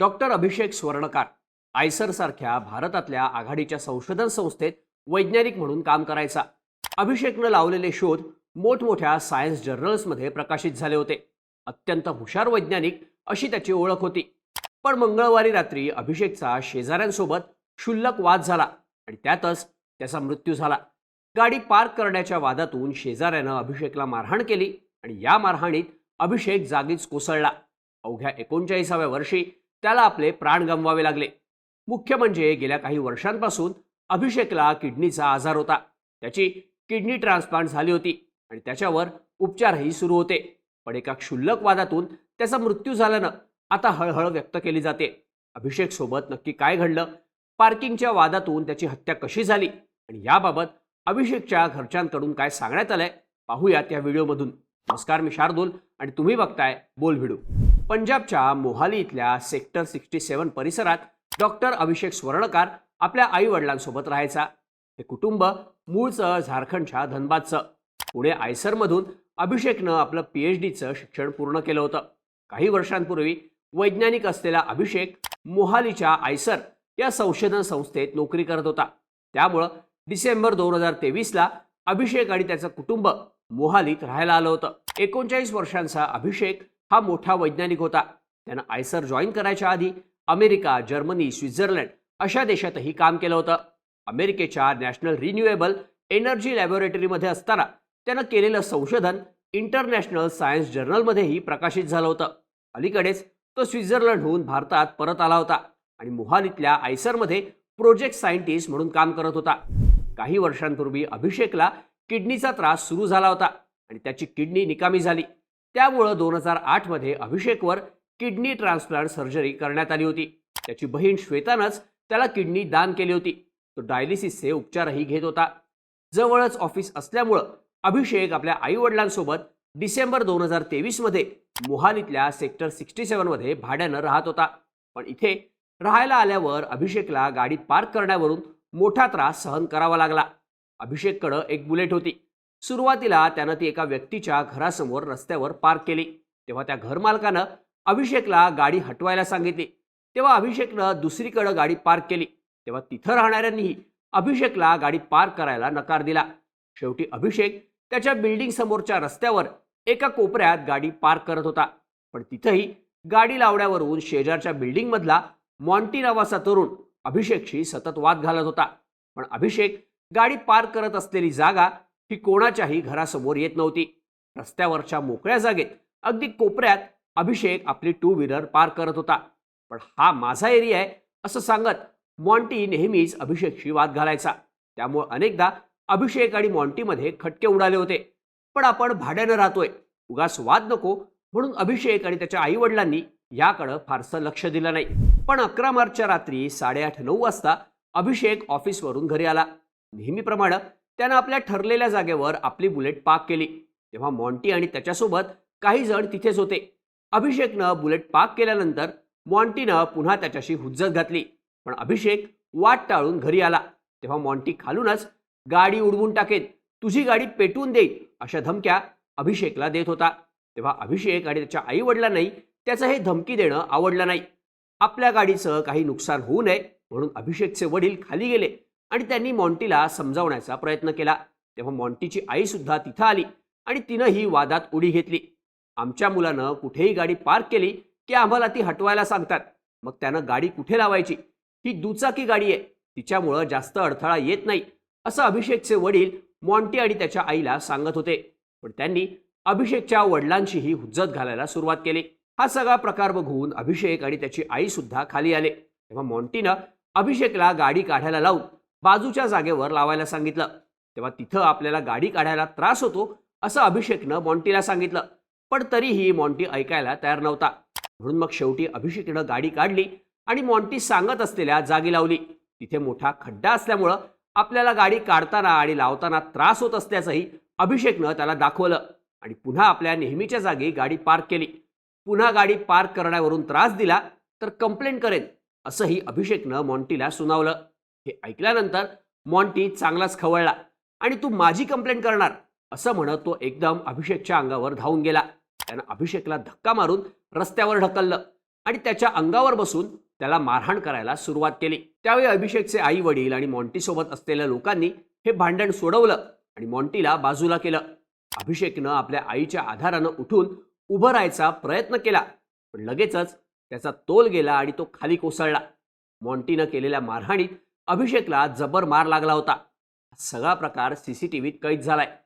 Doctor अभिषेक स्वर्णकार आयसरसारख्या भारतातल्या आघाडीच्या संशोधन संस्थेत वैज्ञानिक म्हणून काम करायचा. अभिषेकनं लावलेले शोध मोठमोठ्या सायन्स जर्नल्समध्ये प्रकाशित झाले होते. अत्यंत हुशार वैज्ञानिक अशी त्याची ओळख होती. पण मंगळवारी रात्री अभिषेकचा शेजाऱ्यांसोबत क्षुल्लक वाद झाला आणि त्यातच त्याचा मृत्यू झाला. गाडी पार्क करण्याच्या वादातून शेजाऱ्यानं अभिषेकला मारहाण केली आणि या मारहाणीत अभिषेक जागीच कोसळला. अवघ्या एकोणचाळीसाव्या वर्षी त्याला आपले प्राण गमवावे लागले. मुख्य म्हणजे गेल्या काही वर्षांपासून अभिषेकला किडनीचा आजार होता. त्याची किडनी ट्रान्सप्लांट झाली होती आणि त्याच्यावर उपचारही सुरू होते. पण एका क्षुल्लक वादातून त्याचा मृत्यू झाल्यानं आता हळहळ व्यक्त केली जाते. अभिषेक सोबत नक्की काय घडलं? पार्किंगच्या वादातून त्याची हत्या कशी झाली? आणि याबाबत अभिषेकच्या घरच्यांकडून काय सांगण्यात आलंय? पाहूयात या व्हिडिओमधून. नमस्कार मी शार्दूल आणि तुम्ही बघताय बोल व्हिडिओ. पंजाबच्या मोहाली इथल्या सेक्टर सिक्स्टी सेवन परिसरात डॉक्टर अभिषेक स्वर्णकार आपल्या आई वडिलांसोबत राहायचा. हे कुटुंब मूळचं झारखंडच्या धनबादचं. पुणे आयसरमधून अभिषेकनं आपलं पी एच डीचं शिक्षण पूर्ण केलं होतं. काही वर्षांपूर्वी वैज्ञानिक असलेला अभिषेक मोहालीच्या आयसर या संशोधन संस्थेत नोकरी करत होता. त्यामुळं डिसेंबर दोन हजार तेवीसला अभिषेक आणि त्याचं कुटुंब मोहालीत राहायला आलं होतं. एकोणचाळीस वर्षांचा अभिषेक हा मोठा वैज्ञानिक होता. त्यानं आयसर जॉईन करायच्या आधी अमेरिका जर्मनी स्वित्झर्लंड अशा देशातही काम केलं होतं. अमेरिकेच्या नॅशनल रिन्युएबल एनर्जी लॅबोरेटरीमध्ये असताना त्यानं केलेलं संशोधन इंटरनॅशनल सायन्स जर्नलमध्येही प्रकाशित झालं होतं. अलीकडेच तो स्वित्झर्लंडहून भारतात परत आला होता आणि मोहालीतल्या आयसरमध्ये प्रोजेक्ट सायंटिस्ट म्हणून काम करत होता. काही वर्षांपूर्वी अभिषेकला किडनीचा त्रास सुरू झाला होता आणि त्याची किडनी निकामी झाली. त्यामुळं दोन हजार आठमध्ये अभिषेकवर किडनी ट्रान्सप्लांट सर्जरी करण्यात आली होती. त्याची बहीण श्वेतानंच त्याला किडनी दान केली होती. तो डायलिसिसचे उपचारही घेत होता. जवळच ऑफिस असल्यामुळं अभिषेक आपल्या आईवडिलांसोबत डिसेंबर दोन हजार तेवीसमध्ये मोहालीतल्या सेक्टर सिक्स्टी सेवनमध्ये भाड्यानं राहत होता. पण इथे राहायला आल्यावर अभिषेकला गाडी पार्क करण्यावरून मोठा त्रास सहन करावा लागला. अभिषेककडं एक बुलेट होती. सुरुवातीला त्यानं ती एका व्यक्तीच्या घरासमोर रस्त्यावर पार्क केली. तेव्हा त्या घरमालकानं अभिषेकला गाडी हटवायला सांगितली. तेव्हा अभिषेकनं दुसरीकडं गाडी पार्क केली. तेव्हा तिथं राहणाऱ्यांनीही अभिषेकला गाडी पार्क करायला नकार दिला. शेवटी अभिषेक त्याच्या बिल्डिंग समोरच्या रस्त्यावर एका कोपऱ्यात गाडी पार्क करत होता. पण तिथंही गाडी लावण्यावरून शेजारच्या बिल्डिंगमधला मॉन्टी नावाचा तरुण अभिषेकशी सतत वाद घालत होता. पण अभिषेक गाडी पार्क करत असलेली जागा ही कोणाच्याही घरासमोर येत नव्हती. रस्त्यावरच्या मोकळ्या जागेत अगदी कोपऱ्यात अभिषेक आपली टू व्हीलर पार करत होता. पण हा माझा एरिया आहे असं सांगत मॉन्टी नेहमीच अभिषेकशी वाद घालायचा. त्यामुळे अनेकदा अभिषेक आणि मॉन्टीमध्ये खटके उडाले होते. पण आपण भाड्यानं राहतोय. उगाच वाद नको म्हणून अभिषेक आणि त्याच्या आई वडिलांनी याकडं फारसं लक्ष दिलं नाही. पण अकरा मार्चच्या रात्री साडेआठ नऊ वाजता अभिषेक ऑफिसवरून घरी आला. नेहमीप्रमाणे त्यानं आपल्या ठरलेल्या जागेवर आपली बुलेट पार्क केली. तेव्हा मॉन्टी आणि त्याच्यासोबत काही जण तिथेच होते. अभिषेकनं बुलेट पार्क केल्यानंतर मॉन्टीनं पुन्हा त्याच्याशी हुज्जत घातली. पण अभिषेक वाट टाळून घरी आला. तेव्हा मॉन्टी खालूनच गाडी उडवून टाकेन. तुझी गाडी पेटवून देईल अशा धमक्या अभिषेकला देत होता. तेव्हा अभिषेक आणि त्याच्या आई वडिलांनाही त्याचं हे धमकी देणं आवडलं नाही. आपल्या गाडीचं काही नुकसान होऊ नये म्हणून अभिषेकचे वडील खाली गेले. आणि त्यांनी मॉन्टीला समजावण्याचा प्रयत्न केला. तेव्हा मॉन्टीची आईसुद्धा तिथं आली आणि तिनं ही वादात उडी घेतली. आमच्या मुलानं कुठेही गाडी पार्क केली की आम्हाला ती हटवायला सांगतात. मग त्यानं गाडी कुठे लावायची? ही दुचाकी गाडी आहे. तिच्यामुळं जास्त अडथळा येत नाही असं अभिषेकचे वडील मॉन्टी आणि त्याच्या आईला सांगत होते. पण त्यांनी अभिषेकच्या वडिलांशीही हुज्जत घालायला सुरुवात केली. हा सगळा प्रकार बघून अभिषेक आणि त्याची आई सुद्धा खाली आले. तेव्हा मॉन्टीनं अभिषेकला गाडी काढायला लावून बाजूच्या जागेवर लावायला सांगितलं. तेव्हा तिथं आपल्याला गाडी काढायला त्रास होतो असं अभिषेकनं मॉन्टीला सांगितलं. पण तरीही मॉन्टी ऐकायला तयार नव्हता. म्हणून मग शेवटी अभिषेकनं गाडी काढली आणि मॉन्टी सांगत असलेल्या जागी लावली. तिथे मोठा खड्डा असल्यामुळं आपल्याला गाडी काढताना आणि लावताना त्रास होत असल्याचंही अभिषेकनं त्याला दाखवलं आणि पुन्हा आपल्या नेहमीच्या जागी गाडी पार्क केली. पुन्हा गाडी पार्क करण्यावरून त्रास दिला तर कंप्लेंट करेन असंही अभिषेकनं मॉन्टीला सुनावलं. हे ऐकल्यानंतर मॉन्टी चांगलाच खवळला आणि तू माझी कंप्लेंट करणार असं म्हणत तो एकदम अभिषेकच्या अंगावर धावून गेला. त्यानं अभिषेकला धक्का मारून रस्त्यावर ढकललं आणि त्याच्या अंगावर बसून त्याला मारहाण करायला सुरुवात केली. त्यावेळी अभिषेकचे आई वडील आणि मॉन्टीसोबत असलेल्या लोकांनी हे भांडण सोडवलं आणि मॉन्टीला बाजूला केलं. अभिषेकनं आपल्या आईच्या आधारानं उठून उभं राहायचा प्रयत्न केला पण लगेचच त्याचा तोल गेला आणि तो खाली कोसळला. मॉन्टीनं केलेल्या मारहाणीत अभिषेकला जबर मार लागला होता. सगळा प्रकार सीसीटीव्हीत कैद झालाय.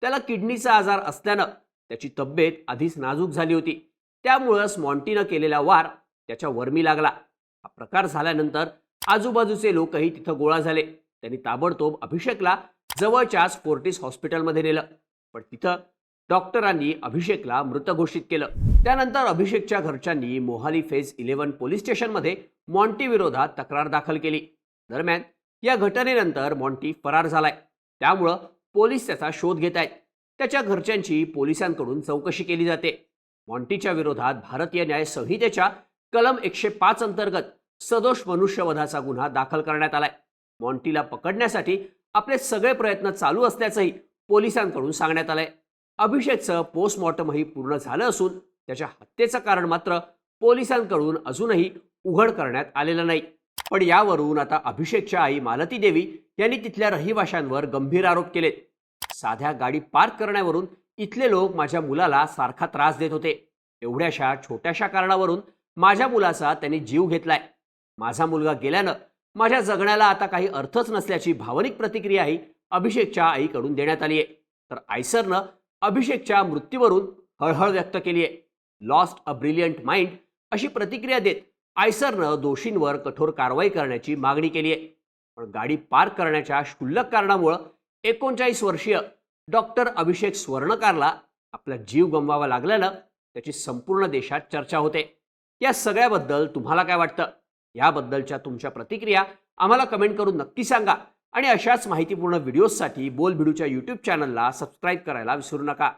त्याला किडनीचा आजार असल्यानं त्याची तब्येत आधीच नाजूक झाली होती. त्यामुळंच मॉन्टीनं केलेला वार त्याच्या वर्मी लागला. हा प्रकार झाल्यानंतर आजूबाजूचे लोकही तिथं गोळा झाले. त्यांनी ताबडतोब अभिषेकला जवळच्याच फोर्टिस हॉस्पिटलमध्ये नेलं. पण तिथं डॉक्टरांनी अभिषेकला मृत घोषित केलं. त्यानंतर अभिषेकच्या घरच्यांनी मोहाली फेज इलेव्हन पोलीस स्टेशनमध्ये मॉन्टी विरोधात तक्रार दाखल केली. दरम्यान या घटनेनंतर मॉन्टी फरार झालाय. त्यामुळं पोलीस त्याचा शोध घेत आहेत. त्याच्या घरच्यांची पोलिसांकडून चौकशी केली जाते. मॉन्टीच्या विरोधात भारतीय न्याय संहितेच्या कलम एकशे पाच अंतर्गत सदोष मनुष्यवधाचा गुन्हा दाखल करण्यात आलाय. मॉन्टीला पकडण्यासाठी आपले सगळे प्रयत्न चालू असल्याचंही पोलिसांकडून सांगण्यात आलंय. अभिषेकचं पोस्टमॉर्टमही पूर्ण झालं असून त्याच्या हत्येचं कारण मात्र पोलिसांकडून अजूनही उघड करण्यात आलेलं नाही. पण यावरून आता अभिषेकच्या आई मालती देवी यांनी तिथल्या रहिवाशांवर गंभीर आरोप केलेत. साध्या गाडी पार्क करण्यावरून इथले लोक माझ्या मुलाला सारखा त्रास देत होते. एवढ्याशा छोट्याशा कारणावरून माझ्या मुलाचा त्यांनी जीव घेतलाय. माझा मुलगा गेल्यानं माझ्या जगण्याला आता काही अर्थच नसल्याची भावनिक प्रतिक्रियाही अभिषेकच्या आईकडून देण्यात आली आहे तर आयसरनं अभिषेकच्या मृत्यूवरून हळहळ व्यक्त केली आहे लॉस्ट अ ब्रिलियंट माइंड अशी प्रतिक्रिया देत आयसरनं दोषींवर कठोर कारवाई करण्याची मागणी केली आहे. पण गाडी पार्क करण्याच्या क्षुल्लक कारणामुळं एकोणचाळीस वर्षीय डॉक्टर अभिषेक स्वर्णकारला आपला जीव गमवावा लागल्यानं त्याची संपूर्ण देशात चर्चा होते. या सगळ्याबद्दल तुम्हाला काय वाटतं? याबद्दलच्या तुमच्या प्रतिक्रिया आम्हाला कमेंट करून नक्की सांगा. आणि अशाच माहितीपूर्ण व्हिडिओजसाठी बोलबिडूच्या यूट्यूब चॅनलला सबस्क्राईब करायला विसरू नका.